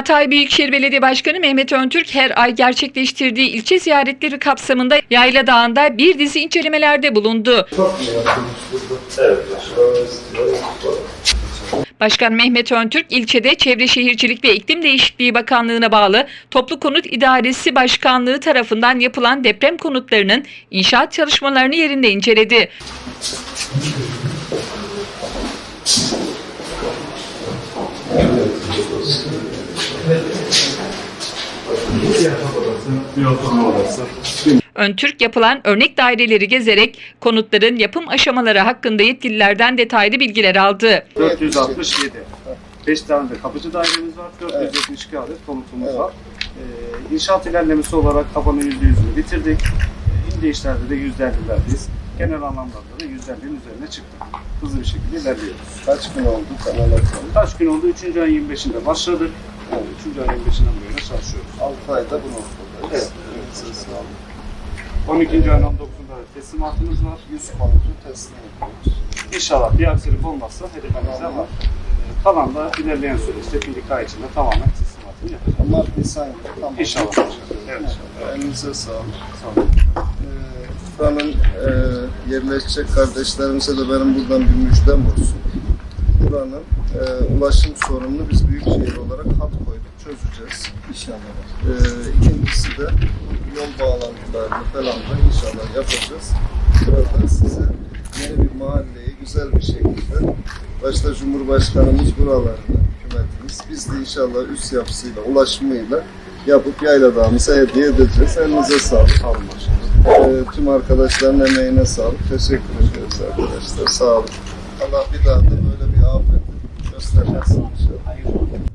Hatay Büyükşehir Belediye Başkanı Mehmet Öntürk her ay gerçekleştirdiği ilçe ziyaretleri kapsamında Yayla Dağı'nda bir dizi incelemelerde bulundu. Başkan Mehmet Öntürk ilçede Çevre Şehircilik ve İklim Değişikliği Bakanlığı'na bağlı Toplu Konut İdaresi Başkanlığı tarafından yapılan deprem konutlarının inşaat çalışmalarını yerinde inceledi. Öntürk yapılan örnek daireleri gezerek konutların yapım aşamaları hakkında yetkililerden detaylı bilgiler aldı. 467. 5 tane de kapıcı dairemiz var. 472 adet konutumuz var. Ee, inşaat ilerlemesi olarak tabanın %100'ünü bitirdik. Ee, İnce işlerde de %50'lerdeyiz. Genel anlamda da %50'nin üzerine çıktık. Hızlı bir şekilde ilerliyoruz. Kaç gün oldu kanal açalım? Kaç gün oldu? 3. ayın 25'inde başladık. Yani 3. ayın 25'inden bu yana çalışıyoruz. 6 ayda bu noktadayız. Evet. Sağlık. 12. ayın 19'unda teslimatımız var. 100 konutu teslim ediyoruz. İnşallah bir aksilik olmazsa hedefimizde var. Ee, Kalan da ilerleyen süreçte bir iki ay içinde tamamen teslimatını yapacağız. Ama Nisan yılı tamam. İnşallah. Evet. Elinize sağlık. Sağ olun. Ee, buranın e, yerleşecek kardeşlerimize de benim buradan bir müjdem olsun. Buranın e, ulaşım sorununu biz büyükşehir olarak hat koyduk, çözeceğiz. İnşallah. Ee, ikincisi de yol bağlantılarını falan da inşallah yapacağız. Burada size yeni bir mahalleyi güzel bir şekilde başta Cumhurbaşkanımız buralarını, hükümetimiz, biz de inşallah üst yapısıyla, ulaşımıyla yapıp yayladağımıza hediye edeceğiz. Elinize sağlık. Sağ Ee, tüm arkadaşların emeğine sağlık. Teşekkür ediyoruz arkadaşlar. Sağ olun. Allah bir daha da böyle bir afet göstermesin inşallah.